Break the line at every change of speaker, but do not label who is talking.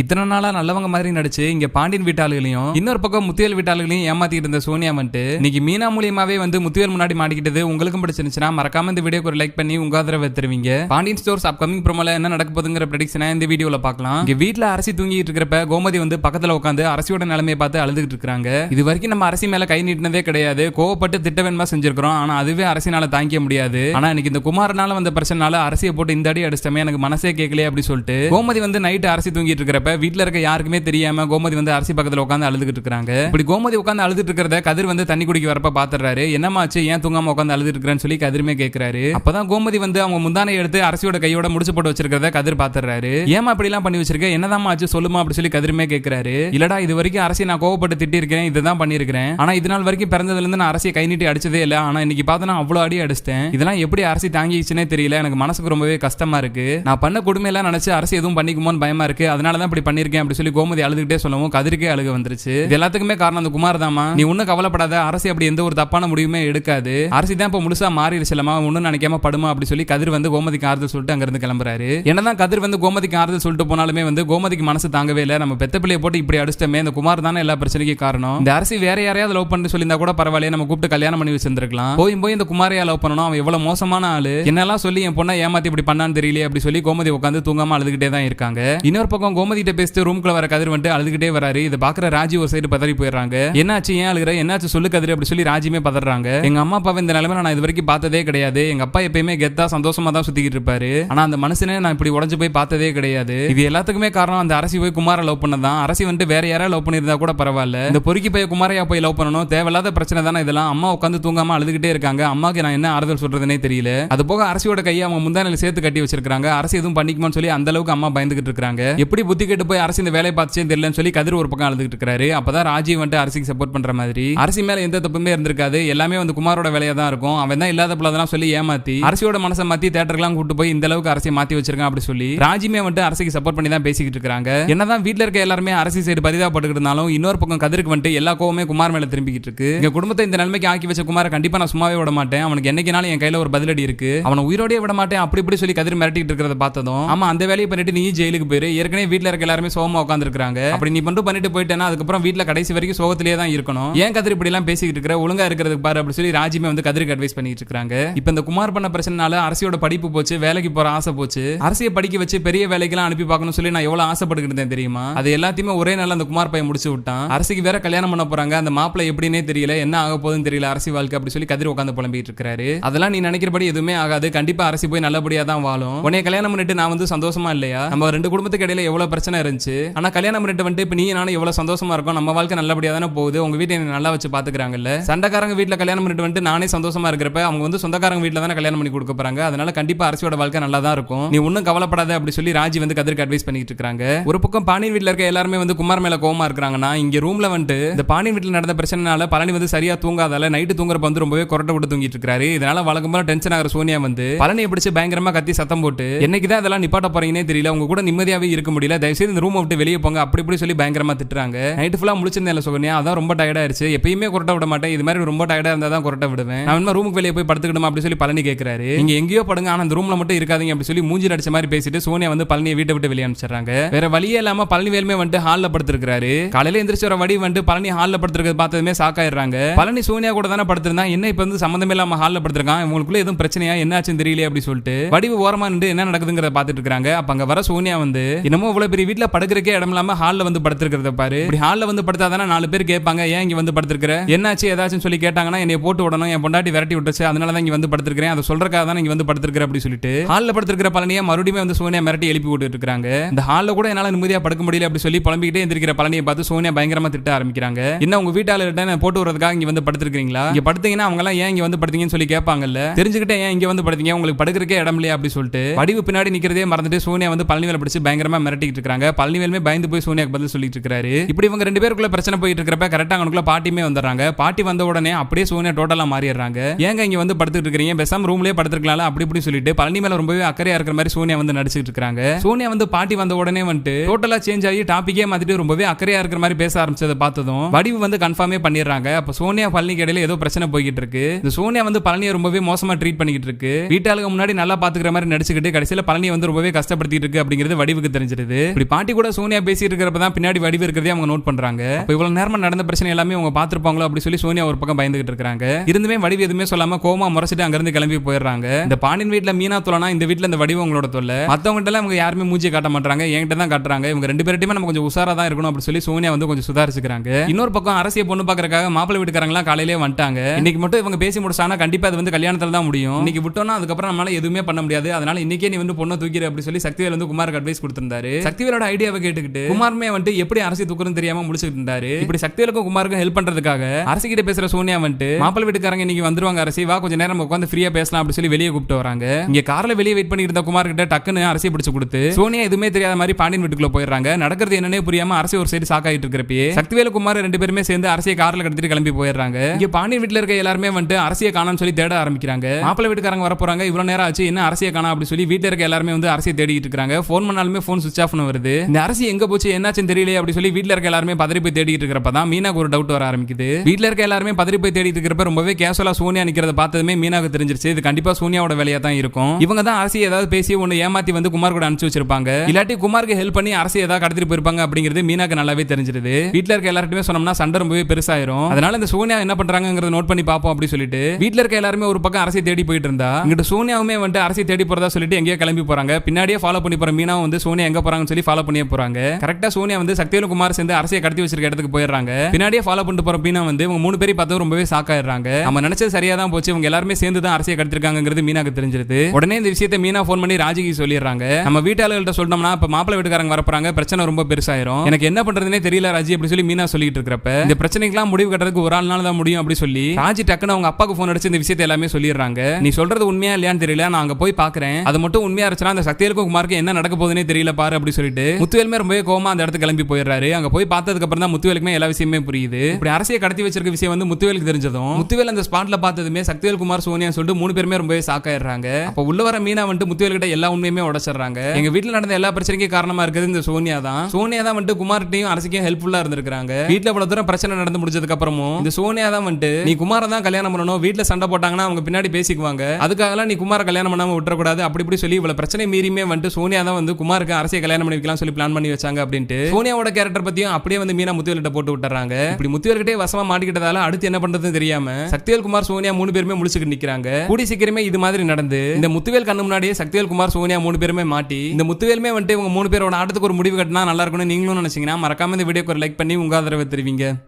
இத்தனை நாளா நல்லவங்க மாதிரி நடிச்சு இங்க பாண்டியன் வீட்டாளுகளையும் இன்னொரு பக்கம் முத்தியல் வீட்டாளுகளையும் ஏமாத்திட்டு இருந்த சோனியா வந்துட்டு இன்னைக்கு மீனா மூலியமாவே வந்து முத்தியல் முன்னாடி மாட்டிக்கிட்டது உங்களுக்கும் பிடிச்சிருந்துச்சுன்னா மறக்காம இந்த வீடியோக்கு ஒரு லைக் பண்ணி உங்க ஆதரவை தருவீங்க. பாண்டியன் ஸ்டோர்ஸ் அப்கமிங் ப்ரோமோல என்ன நடக்க போதுங்கிற ப்ரெடிக்ஷனை இந்த வீடியோல பார்க்கலாம். இங்க வீட்டுல அரசி தூங்கிட்டு இருக்கிறப்ப கோமதி வந்து பக்கத்துல உட்காந்து அரசியோட நிலைமையை பார்த்து அழுதுகிட்டு இருக்காங்க இது வரைக்கும் நம்ம அரசி மேல கை நீட்டினதே கிடையாது. கோவப்பட்டு திட்டவன்மா செஞ்சிருக்கிறோம். ஆனா அதுவே அரசினால தாங்கிக்க முடியாது. ஆனா இன்னைக்கு இந்த குமாரனால வந்த பிரச்சனால அரசியை போட்டு இந்த அடி அடிச்சிட்டமே எனக்கு மனசே கேட்கலையே அப்படின்னு சொல்லிட்டு கோமதி வந்து நைட்டு அரசி தூங்கிட்டு இருக்கிற இருக்கிறப்ப வீட்டில் இருக்க யாருக்குமே தெரியாம கோமதி வந்து அரசி பக்கத்தில் உட்காந்து அழுதுகிட்டு இருக்காங்க இப்படி கோமதி உட்காந்து அழுதுட்டு இருக்கிறத கதிர் வந்து தண்ணி குடிக்க வரப்ப பாத்துறாரு. என்னமாச்சு ஏன் தூங்காம உட்காந்து அழுதுட்டு இருக்கிறேன்னு சொல்லி கதிருமே கேட்கிறாரு அப்பதான் கோமதி வந்து அவங்க முந்தானை எடுத்து அரசியோட கையோட முடிச்சு போட்டு வச்சிருக்கிறத கதிர் பாத்துறாரு. ஏமா அப்படி எல்லாம் பண்ணி வச்சிருக்க? என்னதான் ஆச்சு? சொல்லுமா அப்படி சொல்லி கதிருமே கேட்கிறாரு இல்லடா இது வரைக்கும் அரசியை நான் கோவப்பட்டு திட்டி இருக்கிறேன் இதுதான் பண்ணிருக்கிறேன் ஆனா இது நாள் வரைக்கும் பிறந்ததுல இருந்து நான் அரசியை கை நீட்டி அடிச்சதே இல்ல. ஆனா இன்னைக்கு பார்த்தா அவ்வளவு அடி அடிச்சிட்டேன். இதெல்லாம் எப்படி அரசி தாங்கிச்சுனே தெரியல. எனக்கு மனசுக்கு ரொம்பவே கஷ்டமா இருக்கு. நான் பண்ண கொடுமையெல்லாம் நினைச்சு அரசு எதுவும் பண்ணிக்குமோன்னு பயமா இருக்கு. அதனாலதான் இப்படி பண்ணிருக்கேன் அப்படி சொல்லி கோமதி அழுதுகிட்டே சொல்லவும் கதிரிக்கே அழுக வந்துருச்சு. இது எல்லாத்துக்குமே காரணம் அந்த குமார் தாமா நீ ஒன்னும் கவலைப்படாத அரசு அப்படி எந்த ஒரு தப்பான முடிவுமே எடுக்காது. அரசு தான் இப்ப முழுசா மாறிடுச்சுலமா ஒன்னும் நினைக்காம படுமா அப்படி சொல்லி கதிர் வந்து கோமதிக்கு ஆறுதல் சொல்லிட்டு அங்க இருந்து கிளம்புறாரு. என்னதான் கதிர் வந்து கோமதிக்கு ஆறுதல் சொல்லிட்டு போனாலுமே வந்து கோமதிக்கு மனசு தாங்கவே இல்லை. நம்ம பெத்த பிள்ளைய போட்டு இப்படி அடிச்சிட்டமே இந்த குமார் தானே எல்லா பிரச்சனைக்கும் காரணம். இந்த அரசு வேற யாரையாவது லவ் பண்ணி சொல்லியிருந்தா கூட பரவாயில்லையே நம்ம கூப்பிட்டு கல்யாணம் பண்ணி வச்சிருந்திருக்கலாம். போய் போய் இந்த குமாரையா லவ் பண்ணணும் அவன் எவ்வளவு மோசமான ஆளு. என்னெல்லாம் சொல்லி என் பொண்ணை ஏமாத்தி இப்படி பண்ணான்னு தெரியல அப்படி சொல்லி கோமதி உட்காந்து தூங்காம அழுதுகிட்டே தான் இருக்காங்க. இன்னொரு பக்கம் கோமதி கிட்ட பேசிட்டு ரூம்குள்ள வர கதிர் வந்துட்டு அழுதுகிட்டே வராரு. இதை பாக்குற ராஜி ஒரு சைடு பதறி போயிடுறாங்க. என்னாச்சு ஏன் அழுகிற? என்னாச்சு சொல்லு கதிர் அப்படி சொல்லி ராஜியுமே பதறாங்க. எங்க அம்மா அப்பாவை இந்த நிலைமை நான் இது வரைக்கும் பார்த்ததே கிடையாது. எங்க அப்பா எப்பயுமே கெத்தா சந்தோஷமா தான் சுத்திக்கிட்டு இருப்பாரு. ஆனா அந்த மனுஷனே நான் இப்படி உடஞ்சு போய் பார்த்ததே கிடையாது. இது எல்லாத்துக்குமே காரணம் அந்த அரசி போய் குமார லவ் பண்ணதான் அரசி வந்துட்டு வேற யாராவது லவ் பண்ணிருந்தா கூட பரவாயில்ல. இந்த பொறுக்கி போய் குமாரையா போய் லவ் பண்ணணும்? தேவையில்லாத பிரச்சனை தானே இதெல்லாம். அம்மா உட்காந்து தூங்காம அழுதுகிட்டே இருக்காங்க. அம்மாக்கு நான் என்ன ஆறுதல் சொல்றதுனே தெரியல. அது போக அரசியோட கையை அவங்க முந்தானில சேர்த்து கட்டி வச்சிருக்காங்க அரசு எதுவும் பண்ணிக்குமான்னு சொல்லி அந்த அளவுக்கு அம்மா பயந்துகிட்டு இருக்காங்க. எப்படி புத்தி கெட்டு போய் அரசு இந்த வேலையை பார்த்துச்சே தெரியலன்னு சொல்லி கதிர் ஒரு பக்கம் அழுதுகிட்டு இருக்காரு. அப்பதான் ராஜீவ் வந்துட்டு அரசுக்கு சப்போர்ட் பண்ற மாதிரி. அரசு மேல எந்த தப்புமே இருந்திருக்காது. எல்லாமே வந்து குமாரோட வேலையா தான் இருக்கும். அவன் தான் இல்லாத பிள்ளைதான் சொல்லி ஏமாத்தி அரசியோட மனசை மாத்தி தேட்டருக்குலாம் கூட்டு போய் இந்த அளவுக்கு அரசியை மாத்தி வச்சிருக்கான் அப்படி சொல்லி ராஜிமே வந்துட்டு அரசுக்கு சப்போர்ட் பண்ணி தான் பேசிக்கிட்டு இருக்காங்க. என்னதான் வீட்டுல இருக்க எல்லாருமே அரசு சைடு பரிதாபப்பட்டுக்கிட்டு இருந்தாலும் இன்னொரு பக்கம் கதிருக்கு வந்துட்டு எல்லா கோவமே குமார் மேல திரும்பிக்கிட்டு இருக்கு. எங்க குடும்பத்தை இந்த நிலைமைக்கு ஆக்கி வச்ச குமார கண்டிப்பா நான் சும்மாவே விட மாட்டேன். அவனுக்கு என்னைக்குனாலும் என் கையில ஒரு பதிலடி இருக்கு. அவனை உயிரோடே விட மாட்டேன். அப்படி இப்படி சொல்லி கதிர் மிரட்டிட்டு இருக்கிறத பார்த்ததும் ஆமா அந்த வேலையை பண்ணிட்டு நீ ஜெயிலுக்கு போயிரு. ஏற்கனவே வீட்டுல இருக்க எல்லாருமே சோகமா உட்கார்ந்து இருக்காங்க அப்படி நீ மட்டும் பண்ணிட்டு போயிட்டேன்னா அதுக்கப்புறம் வீட்டுல கடைசி வரைக்கும் சோகத்திலேயே தான் இருக்கணும். ஏன் கதிர் இப்படி எல்லாம் பேசிக்கிட்டு இருக்கிற? ஒழுங்கா இருக்கிறதுக்கு பாரு அப்படின்னு சொல்லி ராஜிமே வந்து கதிரிக்கு அட்வைஸ் பண்ணிட்டு இருக்காங்க இப்ப இந்த குமார் பண்ண பிரச்சனைனால அரசியோட படிப்பு போச்சு வேலைக்கு போற ஆசை போச்சு. அரசியை படிக்க வச்சு பெரிய வேலைக்கெல்லாம் அனுப்பி பார்க்கணும் சொல்லி நான் எவ்வளவு ஆசைப்பட்டுக்கிட்டு இருந்தேன் தெரியுமா? அது எல்லாத்தையுமே ஒரே நாள் அந்த குமார் பையன் முடிச்சு விட்டான். அரசிக்கு வேற கல்யாணம் பண்ண போறாங்க. அந்த மாப்பிள்ள எப்படின்னே தெரியல. என்ன ஆக போகுதுன்னு தெரியல அரசி வாழ்க்கை அப்படி சொல்லி கதிர் உட்காந்து புலம்பிட்டு இருக்காரு அதெல்லாம் நீ நினைக்கிறபடி எதுவுமே ஆகாது. கண்டிப்பா அரசி போய் நல்லபடியா தான் வாழும். உன்னை கல்யாணம் பண்ணிட்டு நான் வந்து சந்தோஷமா இல்லையா? நம்ம ரெண்டு குடும்பத்துக்கு இடையில எவ்வளவு பிரச்சனை இருந்துச்சு. ஆனா கல்யாணம் பண்ணிட்டு வந்துட்டு இப்ப நீ நானும் எவ்வளவு சந்தோஷமா இருக்கும். நம்ம வாழ்க்கை நல்லபடியா தானே போகுது. உங்க வீட்டை என்ன நல்லா வச்சு பாத்துக்கிறாங்கல்ல. சண்டைக்காரங்க வீட்டுல கல்யாணம் பண்ணிட்டு வந்துட்டு நானே சந்தோஷமா இருக்கிறப்ப அவங்க வந்து சொந்தக்காரங்க வீட்டுல தானே கல்யாணம் பண்ணி கொடுக்க போறாங்க. அதனால கண்டிப்பா அரசியோட வாழ்க்கை நல்லா தான் இருக்கும். நீ ஒன்னும் கவலைப்படாத அப்படி சொல்லி ராஜி வந்து கதிர்க்கு அட்வைஸ் பண்ணிட்டு இருக்காங்க. ஒரு பக்கம் பாண்டியன் வீட்டுல இருக்க எல்லாருமே வந்து குமார் மேல கோவமா இருக்காங்கன்னா இங்க ரூம்ல வந்துட்டு இந்த பாண்டியன் வீட்டுல நடந்த பிரச்சனைனால பழனி வந்து சரியா தூங்காதால நைட்டு தூங்குறப்ப வந்து ரொம்பவே கொரட்டை விட்டு தூங்கிட்டு இருக்காரு. இதனால வழக்கம் போல டென்ஷன் ஆகிற சோனியா வந்து பழனியை பிடிச்சு பயங்கரமா கத்தி சத்தம் போட்டு என்னைக்கு தான் இதெல்லாம் நிப்பாட்ட போறீங்கன்னே தெரியல. உங்க கூட நிம்மதியாவே இருக்க முடியல. தயவுசெய்து இந்த ரூம் விட்டு வெளியே போங்க. அப்படி இப்படி சொல்லி பயங்கரமா திட்டுறாங்க. நைட்டு ஃபுல்லா முடிச்சிருந்தேன் சுகன்யா. அதான் ரொம்ப டயர்டா ஆயிருச்சு. எப்பயுமே கொரட்டை விட மாட்டேன். இது மாதிரி ரொம்ப டயர்டா இருந்தா தான் கொரட்டை விடுவேன். நான் ரூமுக்கு வெளியே போய் படுத்துக்கணுமா அப்படி சொல்லி பழனி கேட்கிறாரு நீங்க எங்கேயோ படுங்க. ஆனா அந்த ரூம்ல மட்டும் இருக்காதீங்க அப்படி சொல்லி மூஞ்சி அடிச்ச மாதிரி பேசிட்டு சோனியா வந்து பழனியை வீட்டை விட்டு வெளியே அனுப்பிச்சிடுறாங்க. வேற வழியே இல்லாம பழனி வேலுமே வந்துட்டு ஹால்ல படுத்திருக்காரு காலையில எந்திரிச்சு வர வடி வந்துட்டு பழனி ஹால்ல படுத்திருக்கிறது பார்த்ததுமே சாக்காயிடுறாங்க பழனி சோனியா கூட தானே படுத்திருந்தான் என்ன இப்ப வந்து சம்மந்தமே இல்லாம ஹால்ல படுத்திருக்கான்? உங்களுக்குள்ள எதுவும் பிரச்சனையா? என்னாச்சுன்னு தெரியல அப்படி சொல்லிட்டு. வடிவு ஓரமா நின்று என்ன நடக்குதுங்கிறத பாத்துட்டு இருக்காங்க. அப்ப அங்க வர சோனியா வந்து என்னமோ இவ்வளவு பெரிய வீட்டுல படுக்கிறக்கே இடம் இல்லாம ஹால்ல வந்து படுத்திருக்கிறத பாரு. இப்படி ஹால்ல வந்து படுத்தாதானே நாலு பேர் கேட்பாங்க ஏன் இங்க வந்து படுத்திருக்கிற? என்னாச்சு? ஏதாச்சும் சொல்லி கேட்டாங்கன்னா என்னை போட்டு விடணும். என் பொண்டாட்டி விரட்டி விட்டுச்சு அதனால தான் இங்க வந்து படுத்திருக்கிறேன். அதை சொல்றக்காக தான் இங்க வந்து படுத்திருக்கிறேன் அப்படி சொல்லிட்டு ஹால்ல படுத்திருக்கிற பழனியை மறுபடியும் வந்து சோனியா மிரட்டி எழுப்பி விட்டுட்டு இருக்காங்க இந்த ஹால்ல கூட என்னால நிம்மதியா படுக்க முடியல அப்படி சொல்லி புலம்பிக்கிட்டே எந்திரிக்கிற பழனியை பார்த்து சோனியா பயங்கரமா திட்ட ஆரம்பிக்கிறாங்க. என்ன உங்க வீட்டாளர்கிட்ட போட்டு விடுறதுக்காக இங்க வந்து படுத்திருக்கீங்களா இங்க படுத்தீங்கன்னா அவங்க எல்லாம் ஏன் இங்க வந்து படுத்தீங்கன்னு சொல்லி கேட்பாங்கல்ல. தெரிஞ்சுக்கிட்டே ஏன் இங்க வந்து படுத்தீங்க? உங்களுக்கு படுக்கிறக்கே இடம் இல்லையா? அப்படி சொல்லிட்டு படிவு பின்னாடி நிக்கிறதே மறந்துட்டு சோனியா வந்து பழனிவேல பிடிச்சு பயங்கரமா மிரட்டிட்டு இருக்காங்க பழனிவேலுமே பயந்து போய் சோனியாக்கு பதில் சொல்லிட்டு இருக்காரு இப்படி இவங்க ரெண்டு பேருக்குள்ள பிரச்சனை போயிட்டு இருக்கிறப்ப கரெக்டாக அவனுக்குள்ள பாட்டியுமே வந்துடுறாங்க. பாட்டி வந்த உடனே அப்படியே சோனியா டோட்டலா மாறிடுறாங்க. ஏங்க இங்க வந்து படுத்துட்டு இருக்கீங்க பெசாம ரூம்லயே படுத்துருக்கலாம் அப்படி இப்படி சொல்லிட்டு பழனி மேல ரொம்பவே அக்கறையா இருக்கிற மாதிரி சோனியா வந்து நடிச்சிட்டு இருக்காங்க சோனியா வந்து பாட்டி வந்த உடனே வந்துட்டு டோட்டலா சேஞ்ச் ஆகி டாபிக்கே மாத்திட்டு ரொம்பவே அக்கறையா இருக்கிற மாதிரி பேச ஆரம்பிச்சதை பார்த்ததும் வடிவு வந்து கன்ஃபார்மே பண்ணிடுறாங்க. அப்ப சோனியா பழனிக்கு இடையில ஏதோ பிரச்சனை போய்கிட்டு இருக்கு இந்த சோனியா வந்து பழனியை ரொம்பவே மோசமா ட்ரீட் பண்ணிக்கிட்டு இருக்கு வீட்டாளுக்கு முன்னாடி நல்லா பாத்துக்கிற மாதிரி நடிச்சுக்கிட்டு கடைசியில பழனியை வந்து ரொம்பவே கஷ்டப்படுத்திட்டு இருக்கு அப்படிங்கிறது வடிவுக்கு தெரிஞ்சிருது. இப்படி பாட்டி கூட சோனியா பேசிட்டு இருக்கிறப்ப தான் பின்னாடி வடிவு இருக்கிறதே அவங்க நோட் பண்றாங்க. இப்போ இவ்வளவு நேரமா நடந்த பிரச்சனை எல்லாமே அவங்க பாத்துருப்பாங்களோ அப்படி சொல்லி சோனியா ஒரு பக்கம் பயந்துகிட்டு இருக்காங்க இருந்துமே வடிவு எதுவுமே சொல்லாம கோமா முறைச்சிட்டு அங்க இருந்து கிளம்பி போயிடுறாங்க. இந்த பாண்டியன் வீட்டுல மீனா தொலைனா இந்த வீட்ல இந்த வடிவு உங்களோட தொல்லை. மத்தவங்கிட்ட அவங்க யாருமே மூஞ்சி காட்ட மாட்டாங்க என்கிட்ட தான் காட்டுறாங்க. இவங்க ரெண்டு பேர்ட்டையுமே நம்ம கொஞ்சம் உசாரா தான் இருக்கணும் அப்படி சொல்லி சோனியா வந்து கொஞ்சம் சுதாரிச்சுக்கிறாங்க. இன்னொரு பக்கம் அரசிய பொண்ணு பாக்குறக்காக மாப்பிள்ளை வீட்டுக்காரங்களாம் காலையிலே வந்துட்டாங்க. இன்னைக்கு மட்டும் இவங்க பேசி முடிச்சானா கண்டிப்பா அது வந்து கல்யாணத்துல தான் முடியும். இன்னைக்கு விட்டோம்னா அதுக்கப்புறம் நம்மளால எதுவுமே பண்ண முடியாது. அதனால இன்னைக்கே நீ வந்து பொண்ணை தூக்கிடு அப்படி சொல்லி சக்திவேல் வந்து குமாருக்கு அட்வைஸ் கொடுத்திருந்தாரு. சக்திவேலோட ஐடியாவை கேட்டுக்கிட்டு குமாருமே வந்துட்டு எப்படி அரசியல் தூக்குறதுன்னு தெரியாம முடிச்சுட்டு இருந்தாரு. இப்படி சக்திவேலுக்கும் குமாருக்கும் ஹெல்ப் பண்றதுக்காக அரசு கிட்ட பேசுற சோனியா வந்துட்டு மாப்பிள்ள வீட்டுக்காரங்க இன்னைக்கு வந்துருவாங்க அரசி வா கொஞ்சம் நேரம் உட்காந்து ஃப்ரீயா பேசலாம் அப்படின்னு சொல்லி வெளியே கூப்பிட்டு வராங்க. இங்க கார்ல வெளியே வெயிட் பண்ணி இருந்த குமார் கிட்ட டக்குன்னு அரசியை பிடிச்சு கொடுத்து சோனியா எதுவுமே தெரியாத மாதிரி பாண்டியன் வீட்டுக்குள்ள போயிடுறாங்க. நடக்கிறது என்னன்னே புரியாம அரசி ஒரு சைடு சாக்காயிட்டு ஆயிட்டு இருக்கிறப்பயே சக்திவேலு குமார் ரெண்டு பேருமே சேர்ந்து அரசியை கார்ல கடத்திட்டு கிளம்பி போயிடுறாங்க. இங்க பாண்டியன் வீட்டுல இருக்க எல்லாருமே வந்துட்டு அரசியை காணான்னு சொல்லி தேட ஆரம்பிக்கிறாங்க. மாப்பிள்ள வீட்டுக்காரங்க வர போறாங்க இவ்வளவு நேரம் ஆச்சு என்ன அரசியை காணா அப்படின்னு சொல்லி வீட்டுல இருக்க எல்லாருமே வந்து அரசியை தேடிட்டு இருக்காங்க ஃபோன் பண்ணாலுமே ஃபோன் சுவிச் ஆஃப் வருது. இந்த அரசி எங்க போச்சு என்னாச்சுன்னு தெரியல அப்படி சொல்லி வீட்டுல இருக்க எல்லாருமே பதறி போய் தேடிட்டு இருக்கிறப்ப தான் மீனாக்கு ஒரு டவுட் வர ஆரம்பிக்குது. வீட்டுல இருக்க எல்லாருமே பதறி போய் தேடிட்டு இருக்கிறப்ப ரொம்பவே கேஷுவலா சோனியா நிக்கிறத பார்த்ததுமே மீனாக்கு தெரிஞ்சிருச்சு. இது கண்டிப்பா சோனியாவோட வேலையா தான் இருக்கும். இவங்க தான் அரசியை ஏதாவது பேசி ஒன்னு ஏமாத்தி வந்து குமார் கூட அனுப்பிச்சு வச்சிருப்பாங்க. இல்லாட்டி குமாருக்கு ஹெல்ப் பண்ணி அரசு ஏதாவது கடத்திட்டு போயிருப்பாங்க அப்படிங்கிறது மீனாக்கு நல்லாவே தெரிஞ்சிருது. வீட்டுல இருக்க எல்லாருக்குமே சொன்னோம்னா சண்டை ரொம்பவே பெருசாயிரும். அதனால இந்த சோனியா என்ன பண்றாங்கிறத நோட் பண்ணி பார்ப்போம் அப்படின்னு சொல்லிட்டு வீட்டுல இருக்க எல்லாருமே ஒரு பக்கம் அரசியை தேடி போயிட்டு இருந்தா இங்கிட்ட சோனியாவுமே வந்துட்டு அரசியை தேடி போறதா சொல்லிட்டு எங்கேயோ கிளம்பி போறாங்க. பின்னாடியே ஃபாலோ பண்ணி போற மீனாவும் வந்து சோனியா எங்க போறாங்கன்னு சொல்லி ஃபாலோ பண்ணியே போறாங்க. கரெக்டா சோனியா வந்து சக்திவேலு குமார் சேர்ந்து அரசியை கடத்தி வச்சிருக்க இடத்துக்கு போயிடுறாங்க. பின்னாடியே ஃபாலோ பண்ணிட்டு போற மீனா வந்து இவங்க மூணு பேரும் பார்த்து ரொம்பவே சாக்காயிடுறாங்க நம்ம நினைச்சது சரியா தான் போச்சு. இவங்க எல்லாருமே சேர்ந்து தான் அரசியை கடத்திருக்காங்கிறது மீனாக்கு தெரிஞ்சிருது. உடனே இந்த விஷயத்தை மீனா ஃபோன் பண்ணி ராஜிக்கு சொல்லிடுறாங்க. நம்ம வீட்டாளர்கள்ட்ட சொன்னோம்னா இப்ப மாப்பிள வீட்டுக்காரங்க வரப்போறாங்க. பிரச்சனை ரொம்ப பெருசாயிரும். எனக்கு என்ன பண்றதுனே தெரியல ராஜி அப்படி சொல்லி மீனா சொல்லிட்டு இருக்கிறப்ப. இந்த பிரச்சனைக்கெல்லாம் முடிவு கட்டுறதுக்கு ஒரு ஆள் நாள் தான் முடியும் அப்படி சொல்லி ராஜி டக்குன்னு அவங்க அப்பாக்கு ஃபோன் அடிச்சு இந்த விஷயத்தை எல்லாமே சொல்லிடுறாங்க. நீ சொல்றது உண்மையா இல்லையான்னு தெரியல. நான் அங்க போய் பாக்குறேன். அது மட்டும் உண்மையா இருந்துச்சுன்னா அந்த சக்தியலுக்கும் குமாருக்கு என்ன நடக்க போகுதுன்னே தெரியல பாரு அப்படி சொல்லிட்டு. முத்துவேலுமே ரொம்பவே கோமா அந்த இடத்துக்கு கிளம்பி போயிடுறாரு. அங்க போய் பார்த்ததுக்கு அப்புறம் தான் முத்துவேலுக்குமே எல்லா விஷயமே புரியுது. இப்படி அரசியை கடத்தி வச்சிருக்க விஷயம் வந்து முத்துவேலுக்கு தெரிஞ்சதும் முத்துவேல் அந்த ஸ்பாட்ல பார்த்ததுமே சக்திவேல் குமார் சோனியா சொல்லிட்டு மூணு பேருமே ரொம்பவே சாக்காயிடுறாங்க அப்ப உள்ள வர மீனா வந்துட்டு முத்துவேல் கிட்ட எல்லா உண்மையுமே உடச்சிடுறாங்க. எங்க வீட்டுல நடந்த எல்லா பிரச்சனைக்கும் காரணமா இருக்குது இந்த சோனியா தான். சோனியா தான் வந்துட்டு குமார்ட்டையும் அரசுக்கும் ஹெல்ப்ஃபுல்லா இருந்திருக்காங்க வீட்டுல இவ்வளவு தூரம் பிரச்சனை நடந்து முடிஞ்சதுக்கு அப்புறமும் இந்த சோனியா தான் வந்துட்டு நீ குமார தான் கல்யாணம் பண்ணணும். வீட்டுல சண்டை போட்டாங்கன்னா அவங்க பின்னாடி பேசிக்குவாங்க. அதுக்காக நீ குமார கல்யாணம் பண்ணாம விட்டுறக்கூடாது. அப்படி இப்படி சொல்லி இவ்வளவு பிரச்சனை மீறியுமே வந்துட்டு சோனியா தான் வந்து குமாருக்கு அரசியை கல்யாணம் பண்ணி வைக்கலாம் சொல்லி பிளான் பண்ணி வச்சாங்க அப்படின்ட்டு சோனியாவோட கேரக்டர் பத்தியும் அப்படியே வந்து மீனா முத்துவேல்கிட்ட போட்டு விட்டுறாங்க. இப்படி முத்துவேல்கிட்டே வசமா மாட்டிக்கிட்டதால அடுத்து என்ன பண்றதுன்னு தெரியாம சக்திவேல் குமார் சோனியா மூணு பேருமே முடிச்சுக்கிட்டு நிக்கிறாங்க. கூடி சீக்கிரமே இது மாதிரி நடந்து இந்த முத்துவேல் கண்ணு முன்னாடியே சக்திவேல் குமார் சோனியா மூணு பேருமே மாட்டி இந்த முத்துவேலுமே வந்துட்டு உங்க மூணு பேரோட ஆட்டத்துக்கு ஒரு முடிவு கட்டினா நல்லா இருக்கும்னு நீங்களும் நினைச்சீங்கன்னா மறக்காம இந்த வீடியோக்கு ஒரு லைக் பண்ணி உங்க ஆதரவை தெரிவிங்க.